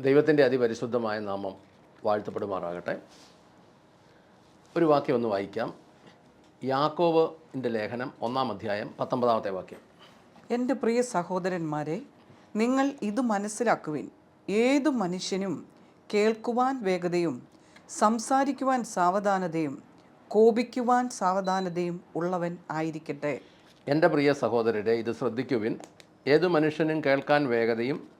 ദൈവത്തിന്റെ അതിപരിശുദ്ധമായ നാമം വാഴ്ത്തപ്പെടുമാറാകട്ടെ. ഒരു വാക്യം ഒന്ന് വായിക്കാം. യാക്കോബിന്റെ ലേഖനം ഒന്നാം അധ്യായം പത്തൊമ്പതാമത്തെ വാക്യം. എന്റെ പ്രിയ സഹോദരന്മാരെ നിങ്ങൾ ഇത് മനസ്സിലാക്കുവിൻ. ഏതു മനുഷ്യനും കേൾക്കുവാൻ വേഗതയും സംസാരിക്കുവാൻ സാവധാനതയും കോപിക്കുവാൻ സാവധാനതയും ഉള്ളവൻ ആയിരിക്കട്ടെ. എന്റെ പ്രിയ സഹോദരരെ ഇത് ശ്രദ്ധിക്കുവിൻ. ഏതു മനുഷ്യനും കേൾക്കാൻ വേഗതയും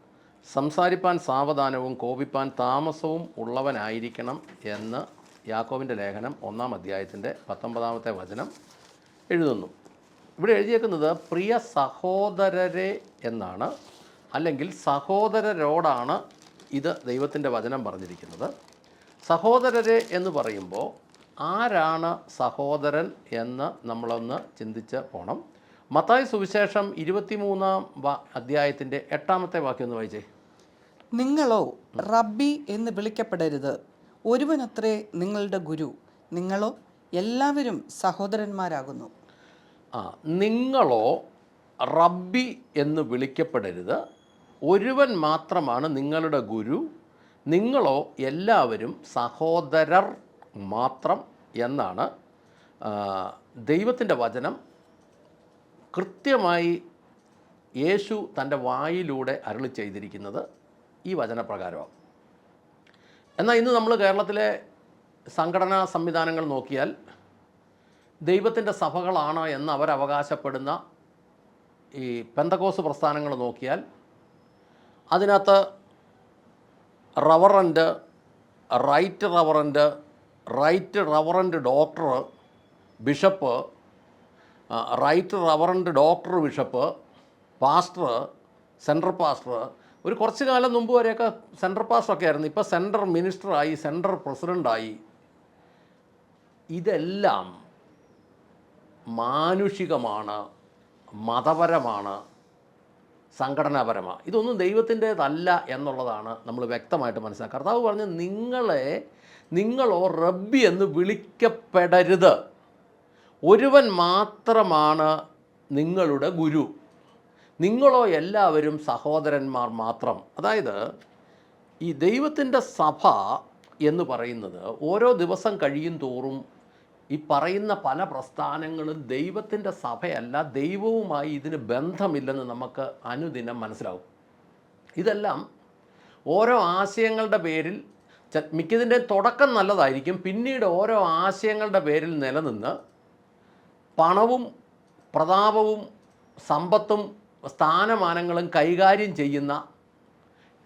സംസാരിപ്പാൻ സാവധാനവും കോപിപ്പാൻ താമസവും ഉള്ളവനായിരിക്കണം എന്ന് യാക്കോവിന്റെ ലേഖനം ഒന്നാം അധ്യായത്തിന്റെ പത്തൊമ്പതാമത്തെ വചനം എഴുതുന്നു. ഇവിടെ എഴുതിയേക്കുന്നത് പ്രിയ സഹോദരരെ എന്നാണ്. അല്ലെങ്കിൽ സഹോദരരോടാണ് ഇത് ദൈവത്തിന്റെ വചനം പറഞ്ഞിരിക്കുന്നത്. സഹോദരരെ എന്ന് പറയുമ്പോൾ ആരാണ് സഹോദരൻ എന്ന് നമ്മളൊന്ന് ചിന്തിച്ച് പോകണം മത്തായി സുവിശേഷം ഇരുപത്തിമൂന്നാം അധ്യായത്തിന്റെ എട്ടാമത്തെ വാക്യം ഒന്ന് വായിച്ചേ. നിങ്ങളോ റബ്ബി എന്ന് വിളിക്കപ്പെടരുത്. ഒരുവനത്രേ നിങ്ങളുടെ ഗുരു. നിങ്ങളോ എല്ലാവരും സഹോദരന്മാരാകുന്നു. ആ നിങ്ങളോ റബ്ബി എന്ന് വിളിക്കപ്പെടരുത്. ഒരുവൻ മാത്രമാണ് നിങ്ങളുടെ ഗുരു. നിങ്ങളോ എല്ലാവരും സഹോദരർ മാത്രം എന്നാണ് ദൈവത്തിന്റെ വചനം. കൃത്യമായി യേശു തന്റെ വായിലൂടെ അരളി ചെയ്തിരിക്കുന്നത്. ഈ വചനപ്രകാരമാണ് എന്നാൽ ഇന്ന് നമ്മൾ കേരളത്തിലെ സംഘടനാ സംവിധാനങ്ങൾ നോക്കിയാൽ ദൈവത്തിന്റെ സഭകളാണ് എന്ന് അവരവകാശപ്പെടുന്ന ഈ പെന്തക്കോസ് പ്രസ്ഥാനങ്ങൾ നോക്കിയാൽ അതിനകത്ത് reverend right reverend right reverend doctor bishop right reverend doctor bishop pastor central pastor ഒരു കുറച്ച് കാലം മുമ്പ് വരെയൊക്കെ സെൻട്രൽ പാസ്റ്ററൊക്കെ ആയിരുന്നു. ഇപ്പോൾ സെൻട്രൽ മിനിസ്റ്ററായി സെൻട്രൽ പ്രസിഡന്റായി ഇതെല്ലാം മാനുഷികമാണ് മതപരമാണ് സംഘടനാപരമാണ്. ഇതൊന്നും ദൈവത്തിന്റേതല്ല എന്നുള്ളതാണ് നമ്മൾ വ്യക്തമായിട്ട് മനസ്സിലാക്കുക. കർത്താവ് പറഞ്ഞ് നിങ്ങളെ നിങ്ങളോ റബ്ബി എന്ന് വിളിക്കപ്പെടരുത്. ഒരുവൻ മാത്രമാണ് നിങ്ങളുടെ ഗുരു. നിങ്ങളോ എല്ലാവരും സഹോദരന്മാർ മാത്രം. അതായത് ഈ ദൈവത്തിന്റെ സഭ എന്ന് പറയുന്നത് ഓരോ ദിവസം കഴിയും തോറും ഈ പറയുന്ന പല പ്രസ്ഥാനങ്ങളും ദൈവത്തിന്റെ സഭയല്ല ദൈവവുമായി ഇതിന് ബന്ധമില്ലെന്ന് നമുക്ക് അനുദിനം മനസ്സിലാവും. ഇതെല്ലാം ഓരോ ആശയങ്ങളുടെ പേരിൽ മിക്കതിന്റെ തുടക്കം നല്ലതായിരിക്കും. പിന്നീട് ഓരോ ആശയങ്ങളുടെ പേരിൽ നിലനിന്ന് പണവും പ്രതാപവും സമ്പത്തും സ്ഥാനമാനങ്ങളും കൈകാര്യം ചെയ്യുന്ന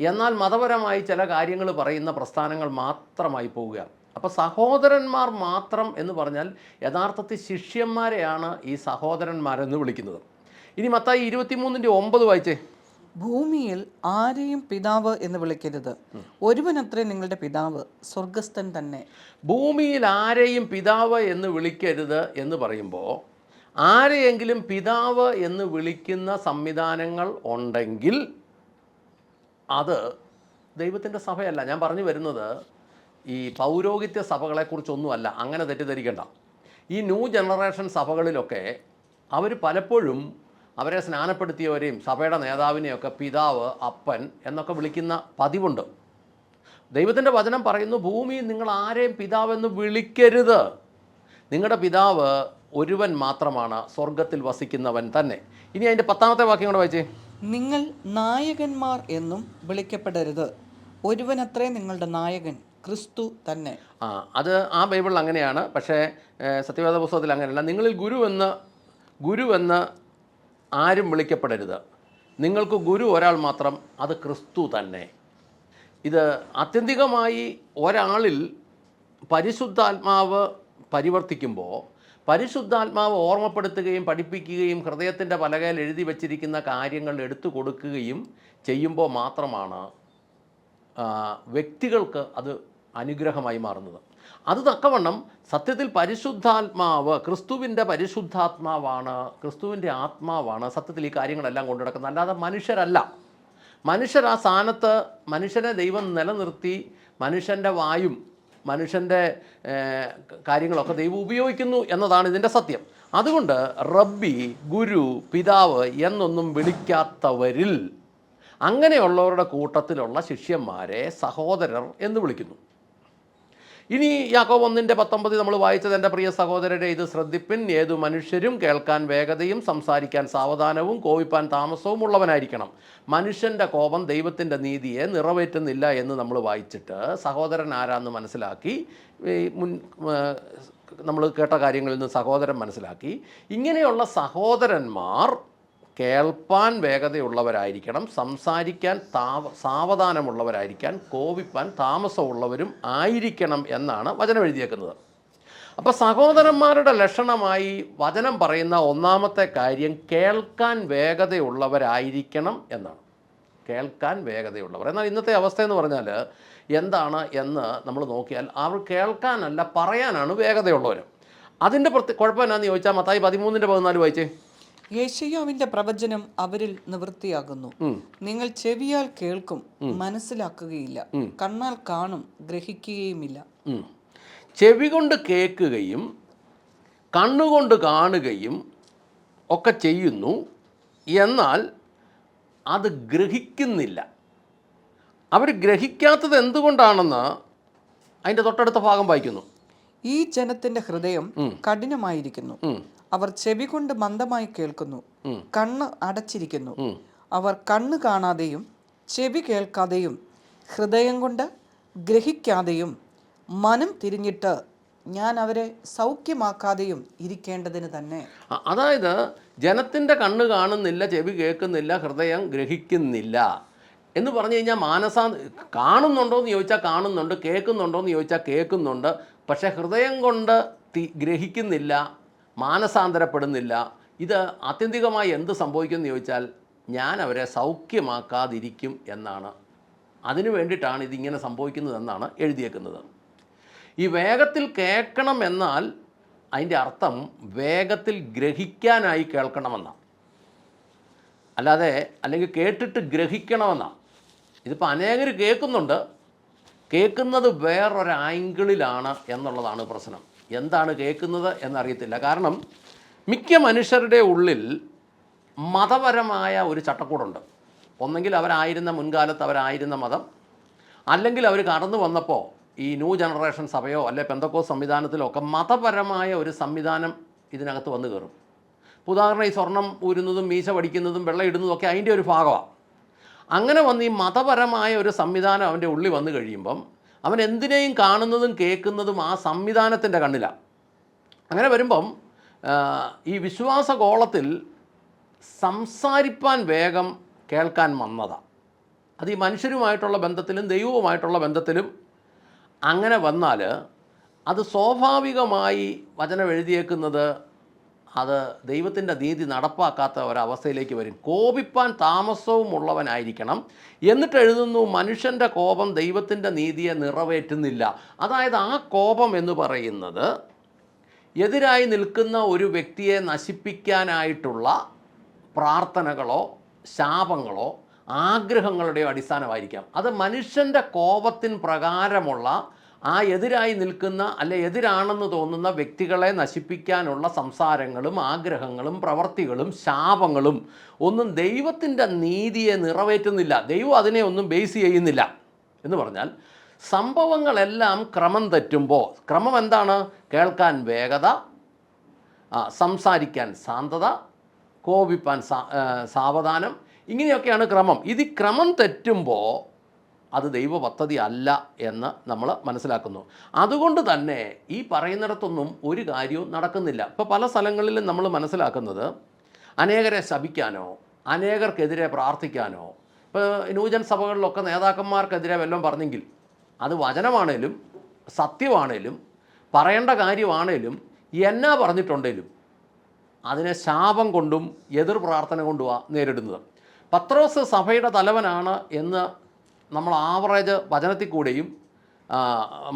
എന്നാൽ മതപരമായി ചില കാര്യങ്ങൾ പറയുന്ന പ്രസ്ഥാനങ്ങൾ മാത്രമായി പോവുക. അപ്പോൾ സഹോദരന്മാർ മാത്രം എന്ന് പറഞ്ഞാൽ യഥാർത്ഥത്തിൽ ശിഷ്യന്മാരെയാണ് ഈ സഹോദരന്മാരെന്ന് വിളിക്കുന്നത്. ഇനി മത്തായി ഇരുപത്തിമൂന്നിന്റെ ഒമ്പത് വായിച്ചേ. ഭൂമിയിൽ ആരെയും പിതാവ് എന്ന് വിളിക്കരുത്. ഒരുവനത്രേ നിങ്ങളുടെ പിതാവ് സ്വർഗസ്ഥൻ തന്നെ. ഭൂമിയിൽ ആരെയും പിതാവ് എന്ന് വിളിക്കരുത് എന്ന് പറയുമ്പോൾ ആരെയെങ്കിലും പിതാവ് എന്ന് വിളിക്കുന്ന സംവിധാനങ്ങൾ ഉണ്ടെങ്കിൽ അത് ദൈവത്തിന്റെ സഭയല്ല. ഞാൻ പറഞ്ഞു വരുന്നത് ഈ പൗരോഹിത്യ സഭകളെക്കുറിച്ചൊന്നുമല്ല. അങ്ങനെ തെറ്റിദ്ധരിക്കേണ്ട. ഈ ന്യൂ ജനറേഷൻ സഭകളിലൊക്കെ അവർ പലപ്പോഴും അവരെ സ്നാനപ്പെടുത്തിയവരെയും സഭയുടെ നേതാവിനെയൊക്കെ പിതാവ് അപ്പൻ എന്നൊക്കെ വിളിക്കുന്ന പതിവുണ്ട്. ദൈവത്തിന്റെ വചനം പറയുന്നു ഭൂമി നിങ്ങൾ ആരെയും പിതാവെന്ന് വിളിക്കരുത്. നിങ്ങളുടെ പിതാവ് ഒരുവൻ മാത്രമാണ് സ്വർഗത്തിൽ വസിക്കുന്നവൻ തന്നെ. ഇനി അതിന്റെ പത്താമത്തെ വാക്യം കൂടെ വായിച്ചേ. നിങ്ങൾ നായകന്മാർ എന്നും വിളിക്കപ്പെടരുത്. ഒരുവനത്രേ നിങ്ങളുടെ നായകൻ ക്രിസ്തു തന്നെ. ആ അത് ആ ബൈബിളിൽ അങ്ങനെയാണ്. പക്ഷേ സത്യവേദ പുസ്തകത്തിൽ അങ്ങനെയല്ല. നിങ്ങളിൽ ഗുരു എന്ന് ഗുരു എന്ന് ആരും വിളിക്കപ്പെടരുത്. നിങ്ങൾക്ക് ഗുരു ഒരാൾ മാത്രം അത് ക്രിസ്തു തന്നെ. ഇത് ആത്യന്തികമായി ഒരാളിൽ പരിശുദ്ധാത്മാവ് പരിവർത്തിക്കുമ്പോൾ പരിശുദ്ധാത്മാവ് ഓർമ്മപ്പെടുത്തുകയും പഠിപ്പിക്കുകയും ഹൃദയത്തിന്റെ പലകയിൽ എഴുതി വച്ചിരിക്കുന്ന കാര്യങ്ങൾ എടുത്തു കൊടുക്കുകയും ചെയ്യുമ്പോൾ മാത്രമാണ് വ്യക്തികൾക്ക് അത് അനുഗ്രഹമായി മാറുന്നത്. അത് തക്കവണ്ണം സത്യത്തിൽ പരിശുദ്ധാത്മാവ് ക്രിസ്തുവിന്റെ പരിശുദ്ധാത്മാവാണ് ക്രിസ്തുവിന്റെ ആത്മാവാണ് സത്യത്തിൽ ഈ കാര്യങ്ങളെല്ലാം കൊണ്ടു നടക്കുന്നത്. അല്ലാതെ മനുഷ്യരല്ല. മനുഷ്യർ ആ സ്ഥാനത്ത് മനുഷ്യനെ ദൈവം നിലനിർത്തി മനുഷ്യന്റെ വായും മനുഷ്യന്റെ കാര്യങ്ങളൊക്കെ ദൈവം ഉപയോഗിക്കുന്നു എന്നതാണ് ഇതിന്റെ സത്യം. അതുകൊണ്ട് റബ്ബി ഗുരു പിതാവ് എന്നൊന്നും വിളിക്കാത്തവരിൽ അങ്ങനെയുള്ളവരുടെ കൂട്ടത്തിലുള്ള ശിഷ്യന്മാരെ സഹോദരർ എന്ന് വിളിക്കുന്നു. ഇനി യാക്കോബ് ഒന്നിന്റെ പത്തൊമ്പത് നമ്മൾ വായിച്ചത് എന്റെ പ്രിയ സഹോദരരെ ഇത് ശ്രദ്ധിപ്പിൻ ഏതു മനുഷ്യരും കേൾക്കാൻ വേഗതയും സംസാരിക്കാൻ സാവധാനവും കോപിപ്പാൻ താമസവും ഉള്ളവനായിരിക്കണം. മനുഷ്യന്റെ കോപം ദൈവത്തിന്റെ നീതിയെ നിറവേറ്റുന്നില്ല എന്ന് നമ്മൾ വായിച്ചിട്ട് സഹോദരൻ ആരാന്ന് മനസ്സിലാക്കി. മുൻ നമ്മൾ കേട്ട കാര്യങ്ങളിൽ നിന്ന് സഹോദരൻ മനസ്സിലാക്കി. ഇങ്ങനെയുള്ള സഹോദരന്മാർ കേൾപ്പാൻ വേഗതയുള്ളവരായിരിക്കണം സംസാരിക്കാൻ താവ സാവധാനമുള്ളവരായിരിക്കാൻ കോപിപ്പാൻ താമസമുള്ളവരും ആയിരിക്കണം എന്നാണ് വചനം എഴുതിയേക്കുന്നത്. അപ്പോൾ സഹോദരന്മാരുടെ ലക്ഷണമായി വചനം പറയുന്ന ഒന്നാമത്തെ കാര്യം കേൾക്കാൻ വേഗതയുള്ളവരായിരിക്കണം എന്നാണ്. കേൾക്കാൻ വേഗതയുള്ളവർ. എന്നാൽ ഇന്നത്തെ അവസ്ഥ എന്ന് പറഞ്ഞാൽ എന്താണ് എന്ന് നമ്മൾ നോക്കിയാൽ അവർ കേൾക്കാനല്ല പറയാനാണ് വേഗതയുള്ളവർ. അതിന്റെ പ്രത്യേക കുഴപ്പം ചോദിച്ചാൽ മത്തായി പതിമൂന്നിന്റെ പതിനാല് വായിച്ചേ. യേശയ്യാവിന്റെ പ്രവചനം അവരിൽ നിവൃത്തിയാകുന്നു. നിങ്ങൾ ചെവിയാൽ കേൾക്കും മനസ്സിലാക്കുകയില്ല. കണ്ണാൽ കാണും ഗ്രഹിക്കുകയുമില്ല. ചെവി കൊണ്ട് കേൾക്കുകയും കണ്ണുകൊണ്ട് കാണുകയും ഒക്കെ ചെയ്യുന്നു. എന്നാൽ അത് ഗ്രഹിക്കുന്നില്ല. അവർ ഗ്രഹിക്കാത്തത് എന്തുകൊണ്ടാണെന്ന് അതിന്റെ തൊട്ടടുത്ത ഭാഗം വായിക്കുന്നു. ഈ ജനത്തിന്റെ ഹൃദയം കഠിനമായിരിക്കുന്നു. അവർ ചെവി കൊണ്ട് മന്ദമായി കേൾക്കുന്നു. കണ്ണ് അടച്ചിരിക്കുന്നു. അവർ കണ്ണ് കാണാതെയും ചെവി കേൾക്കാതെയും ഹൃദയം കൊണ്ട് ഗ്രഹിക്കാതെയും മനം തിരിഞ്ഞിട്ട് ഞാൻ അവരെ സൗഖ്യമാക്കാതെയും ഇരിക്കേണ്ടതിന് തന്നെ. അതായത് ജനത്തിന്റെ കണ്ണ് കാണുന്നില്ല ചെവി കേൾക്കുന്നില്ല ഹൃദയം ഗ്രഹിക്കുന്നില്ല എന്ന് പറഞ്ഞു കഴിഞ്ഞാൽ മാനസാ കാണുന്നുണ്ടോ എന്ന് ചോദിച്ചാൽ കാണുന്നുണ്ട് കേൾക്കുന്നുണ്ടോ എന്ന് ചോദിച്ചാൽ കേൾക്കുന്നുണ്ട്. പക്ഷേ ഹൃദയം കൊണ്ട് ഗ്രഹിക്കുന്നില്ല മാനസാന്തരപ്പെടുന്നില്ല ഇത് ആത്യന്തികമായി എന്ത് സംഭവിക്കുമെന്ന് ചോദിച്ചാൽ ഞാൻ അവരെ സൗഖ്യമാക്കാതിരിക്കും എന്നാണ്. അതിനു വേണ്ടിയിട്ടാണ് ഇതിങ്ങനെ സംഭവിക്കുന്നതെന്നാണ് എഴുതിയേക്കുന്നത്. ഈ വേഗത്തിൽ കേൾക്കണം എന്നാൽ അതിന്റെ അർത്ഥം വേഗത്തിൽ ഗ്രഹിക്കാനായി കേൾക്കണമെന്നാണ്. അല്ലാതെ അല്ലെങ്കിൽ കേട്ടിട്ട് ഗ്രഹിക്കണമെന്നാണ്. ഇതിപ്പോൾ അനേകർ കേൾക്കുന്നുണ്ട് കേൾക്കുന്നത് വേറൊരു എന്നുള്ളതാണ് പ്രശ്നം. എന്താണ് കേൾക്കുന്നത് എന്നറിയത്തില്ല. കാരണം മിക്ക മനുഷ്യരുടെ ഉള്ളിൽ മതപരമായ ഒരു ചട്ടക്കൂടുണ്ട്. ഒന്നെങ്കിൽ അവരായിരുന്ന മുൻകാലത്ത് അവരായിരുന്ന മതം. അല്ലെങ്കിൽ അവർ കടന്നു വന്നപ്പോൾ ഈ ന്യൂ ജനറേഷൻ സഭയോ അല്ലെ പെന്തക്കോ സംവിധാനത്തിലോ ഒക്കെ മതപരമായ ഒരു സംവിധാനം ഇതിനകത്ത് വന്നു കയറും. ഉദാഹരണം ഈ സ്വർണം ഊരുന്നതും മീശ പഠിക്കുന്നതും വെള്ളം ഇടുന്നതും ഒക്കെ അതിന്റെ ഒരു ഭാഗമാണ് അങ്ങനെ വന്ന് ഈ മതപരമായ ഒരു സംവിധാനം അവന്റെ ഉള്ളിൽ വന്നു കഴിയുമ്പം അവൻ എന്തിനേയും കാണുന്നതും കേൾക്കുന്നതും ആ സംവിധാനത്തിന്റെ കണ്ണിലാണ് അങ്ങനെ വരുമ്പം ഈ ഈ വിശ്വാസഗോളത്തിൽ സംസാരിപ്പാൻ വേഗം കേൾക്കാൻ വന്നതാണ് അത് ഈ മനുഷ്യരുമായിട്ടുള്ള ബന്ധത്തിലും ദൈവവുമായിട്ടുള്ള ബന്ധത്തിലും അങ്ങനെ വന്നാൽ അത് സ്വാഭാവികമായി വചനം എഴുതിയേക്കുന്നത് അത് ദൈവത്തിന്റെ നീതി നടപ്പാക്കാത്ത ഒരവസ്ഥയിലേക്ക് വരും. കോപിപ്പാൻ താമസവും ഉള്ളവനായിരിക്കണം. എന്നിട്ട് എഴുതുന്നു മനുഷ്യന്റെ കോപം ദൈവത്തിന്റെ നീതിയെ നിറവേറ്റുന്നില്ല. അതായത് ആ കോപം എന്ന് പറയുന്നത് എതിരായി നിൽക്കുന്ന ഒരു വ്യക്തിയെ നശിപ്പിക്കാനായിട്ടുള്ള പ്രാർത്ഥനകളോ ശാപങ്ങളോ ആഗ്രഹങ്ങളുടെയോ അടിസ്ഥാനമായിരിക്കാം. അത് മനുഷ്യന്റെ കോപത്തിന് പ്രകാരമുള്ള ആ എതിരായി നിൽക്കുന്ന അല്ലെ എതിരാണെന്ന് തോന്നുന്ന വ്യക്തികളെ നശിപ്പിക്കാനുള്ള സംസാരങ്ങളും ആഗ്രഹങ്ങളും പ്രവർത്തികളും ശാപങ്ങളും ഒന്നും ദൈവത്തിന്റെ നീതിയെ നിറവേറ്റുന്നില്ല. ദൈവം അതിനെ ഒന്നും ബേസ് ചെയ്യുന്നില്ല എന്ന് പറഞ്ഞാൽ സംഭവങ്ങളെല്ലാം ക്രമം തെറ്റുമ്പോൾ ക്രമം എന്താണ്? കേൾക്കാൻ വേഗത സംസാരിക്കാൻ ശാന്തത കോപിപ്പാൻ സാവധാനം ഇങ്ങനെയൊക്കെയാണ് ക്രമം. ഇത് ക്രമം തെറ്റുമ്പോൾ അത് ദൈവ പദ്ധതി അല്ല എന്ന് നമ്മൾ മനസ്സിലാക്കുന്നു. അതുകൊണ്ട് തന്നെ ഈ പറയുന്നിടത്തൊന്നും ഒരു കാര്യവും നടക്കുന്നില്ല. ഇപ്പോൾ പല സ്ഥലങ്ങളിലും നമ്മൾ മനസ്സിലാക്കുന്നത് അനേകരെ ശപിക്കാനോ അനേകർക്കെതിരെ പ്രാർത്ഥിക്കാനോ ഇപ്പോൾ ന്യൂജൻ സഭകളിലൊക്കെ നേതാക്കന്മാർക്കെതിരെ വല്ലതും പറഞ്ഞെങ്കിൽ അത് വചനമാണേലും സത്യമാണേലും പറയേണ്ട കാര്യമാണേലും എന്നാ പറഞ്ഞിട്ടുണ്ടെങ്കിലും അതിനെ ശാപം കൊണ്ടും എതിർ പ്രാർത്ഥന കൊണ്ടുമാണ് നേരിടുന്നത്. പത്രോസ് സഭയുടെ തലവനാണ് എന്ന് നമ്മൾ ആവറേജ് വചനത്തിൽ കൂടെയും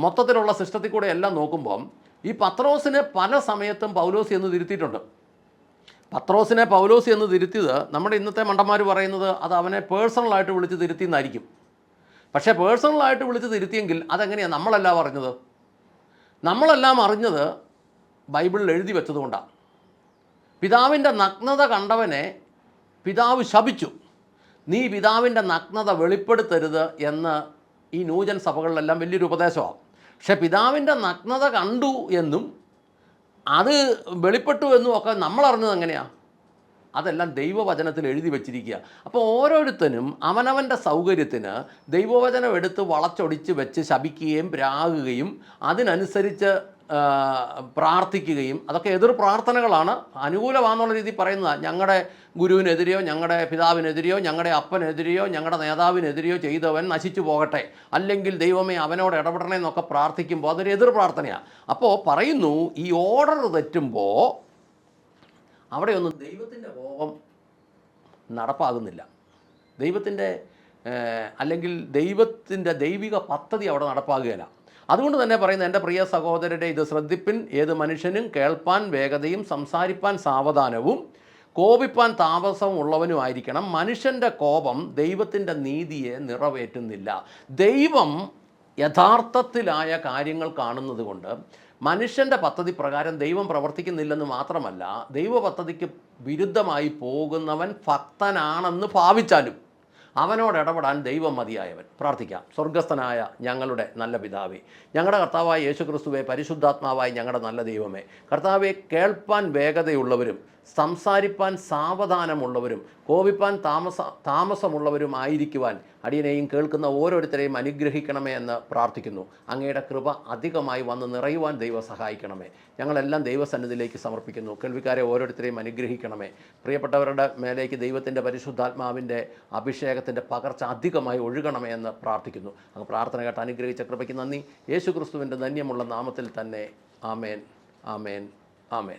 മൊത്തത്തിലുള്ള സിസ്റ്റത്തിൽ കൂടെ എല്ലാം നോക്കുമ്പം ഈ പത്രോസിനെ പല സമയത്തും പൗലോസി എന്ന് തിരുത്തിയിട്ടുണ്ട്. പത്രോസിനെ പൗലോസി എന്ന് തിരുത്തിയത് നമ്മുടെ ഇന്നത്തെ മണ്ടന്മാർ പറയുന്നത് അത് അവനെ പേഴ്സണലായിട്ട് വിളിച്ച് തിരുത്തിയെന്നായിരിക്കും. പക്ഷേ പേഴ്സണലായിട്ട് വിളിച്ച് തിരുത്തിയെങ്കിൽ അതെങ്ങനെയാണ് നമ്മളെല്ലാം അറിഞ്ഞത്? നമ്മളെല്ലാം അറിഞ്ഞത് ബൈബിളിൽ എഴുതി വെച്ചതുകൊണ്ടാണ് പിതാവിന്റെ നഗ്നത കണ്ടവനെ പിതാവ് ശപിച്ചു. നീ പിതാവിന്റെ നഗ്നത വെളിപ്പെടുത്തരുത് എന്ന് ഈ നൂജൻ സഭകളിലെല്ലാം വലിയൊരു ഉപദേശമാണ്. പക്ഷെ പിതാവിന്റെ നഗ്നത കണ്ടു എന്നും അത് വെളിപ്പെട്ടു എന്നും ഒക്കെ നമ്മൾ അറിഞ്ഞത് എങ്ങനെയാണ് അതെല്ലാം ദൈവവചനത്തിൽ എഴുതി വച്ചിരിക്കുക. അപ്പോൾ ഓരോരുത്തരും അവനവന്റെ സൗകര്യത്തിന് ദൈവവചനം എടുത്ത് വളച്ചൊടിച്ച് വെച്ച് ശപിക്കുകയും പ്രാകുകയും അതിനനുസരിച്ച് പ്രാർത്ഥിക്കുകയും അതൊക്കെ എതിർ പ്രാർത്ഥനകളാണ്. അനുകൂലമാണെന്നുള്ള രീതിയിൽ പറയുന്നത്. ഞങ്ങളുടെ ഗുരുവിനെതിരെയോ ഞങ്ങളുടെ പിതാവിനെതിരെയോ ഞങ്ങളുടെ അപ്പനെതിരെയോ ഞങ്ങളുടെ നേതാവിനെതിരെയോ ചെയ്തവൻ നശിച്ചു പോകട്ടെ. അല്ലെങ്കിൽ ദൈവമേ അവനോട് ഇടപെടണേ എന്നൊക്കെ പ്രാർത്ഥിക്കുമ്പോൾ അതൊരു എതിർ പ്രാർത്ഥനയാണ് അപ്പോൾ പറയുന്നു ഈ ഓർഡർ തെറ്റുമ്പോൾ അവിടെയൊന്നും ദൈവത്തിന്റെ കോപം നടപ്പാകുന്നില്ല. ദൈവത്തിന്റെ അല്ലെങ്കിൽ ദൈവത്തിന്റെ ദൈവിക പദ്ധതി അവിടെ നടപ്പാകുകയില്ല. അതുകൊണ്ട് തന്നെ പറയുന്ന എന്റെ പ്രിയ സഹോദരരെ ഇത് ശ്രദ്ധിപ്പിൻ ഏത് മനുഷ്യനും കേൾപ്പാൻ വേഗതയും സംസാരിപ്പാൻ സാവധാനവും കോപിപ്പാൻ താമസവും ഉള്ളവനുമായിരിക്കണം മനുഷ്യന്റെ കോപം ദൈവത്തിന്റെ നീതിയെ നിറവേറ്റുന്നില്ല. ദൈവം യഥാർത്ഥത്തിലായ കാര്യങ്ങൾ കാണുന്നത് കൊണ്ട് മനുഷ്യന്റെ പദ്ധതി പ്രകാരം ദൈവം പ്രവർത്തിക്കുന്നില്ലെന്ന് മാത്രമല്ല ദൈവ പദ്ധതിക്ക് വിരുദ്ധമായി പോകുന്നവൻ ഭക്തനാണെന്ന് ഭാവിച്ചാലും അവനോട് ഇടപെടാൻ ദൈവം മതിയായവൻ. പ്രാർത്ഥിക്കാം. സ്വർഗസ്ഥനായ ഞങ്ങളുടെ നല്ല പിതാവേ ഞങ്ങളുടെ കർത്താവായ യേശുക്രിസ്തുവെ പരിശുദ്ധാത്മാവായ ഞങ്ങളുടെ നല്ല ദൈവമേ കർത്താവെ കേൾപ്പാൻ വേഗതയുള്ളവരും സംസാരിപ്പാൻ സാവധാനമുള്ളവരും കോപിപ്പാൻ താമസ താമസമുള്ളവരും ആയിരിക്കുവാൻ അടിയനെയും കേൾക്കുന്ന ഓരോരുത്തരെയും അനുഗ്രഹിക്കണമേ എന്ന് പ്രാർത്ഥിക്കുന്നു. അങ്ങയുടെ കൃപ അധികമായി വന്ന് നിറയുവാൻ ദൈവം സഹായിക്കണമേ. ഞങ്ങളെല്ലാം ദൈവസന്നിധിയിലേക്ക് സമർപ്പിക്കുന്നു. കേൾവിക്കാരെ ഓരോരുത്തരെയും അനുഗ്രഹിക്കണമേ. പ്രിയപ്പെട്ടവരുടെ മേലേക്ക് ദൈവത്തിന്റെ പരിശുദ്ധാത്മാവിന്റെ അഭിഷേകത്തിന്റെ പകർച്ച അധികമായി ഒഴുകണമേ എന്ന് പ്രാർത്ഥിക്കുന്നു. അങ്ങ് പ്രാർത്ഥന കേട്ട് അനുഗ്രഹിച്ച കൃപയ്ക്ക് നന്ദി. യേശു ക്രിസ്തുവിന്റെ ധന്യമുള്ള നാമത്തിൽ തന്നെ ആമേൻ. ആമേൻ. ആമേൻ.